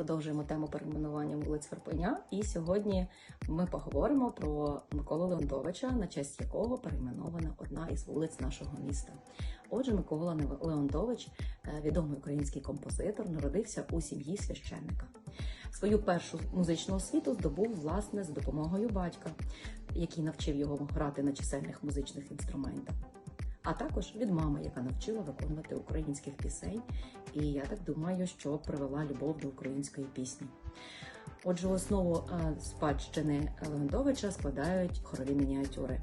Продовжуємо тему перейменування вулиць Верпеня. І сьогодні ми поговоримо про Миколу Леонтовича, на честь якого перейменована одна із вулиць нашого міста. Отже, Микола Леонтович, е, відомий український композитор, народився у сім'ї священника. Свою першу музичну освіту здобув власне з допомогою батька, який навчив його грати на чисельних музичних інструментах. А також від мами, яка навчила виконувати українських пісень, і я так думаю, що привела любов до української пісні. Отже, основу е, спадщини Леонтовича складають хорові мініатюри.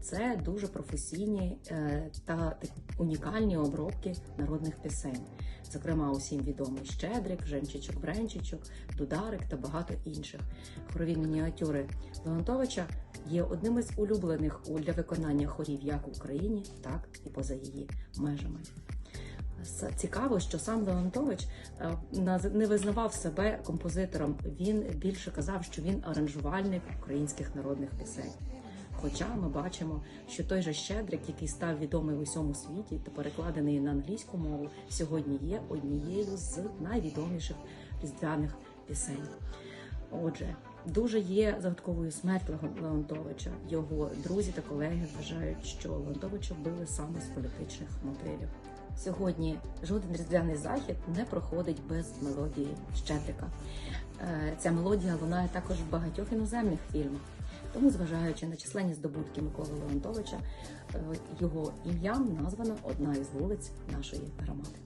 Це дуже професійні е, та унікальні обробки народних пісень, зокрема усім відомий Щедрик, Женчичок, Бренчичок, Дударик та багато інших. Хорові мініатюри Леонтовича є одним із улюблених для виконання хорів як в Україні, так і поза її межами. Цікаво, що сам Леонтович е, не визнавав себе композитором. Він більше казав, що він аранжувальник українських народних пісень. Хоча ми бачимо, що той же Щедрик, який став відомий в усьому світі та перекладений на англійську мову, сьогодні є однією з найвідоміших різдвяних пісень. Отже, дуже є загадковою смерть Леонтовича. Його друзі та колеги вважають, що Леонтовича вбили саме з політичних мотивів. Сьогодні жоден різдвяний захід не проходить без мелодії Щедрика. Е, Ця мелодія лунає також в багатьох іноземних фільмах. Тому, зважаючи на численні здобутки Миколи Леонтовича, е, його ім'ям названа одна із вулиць нашої громади.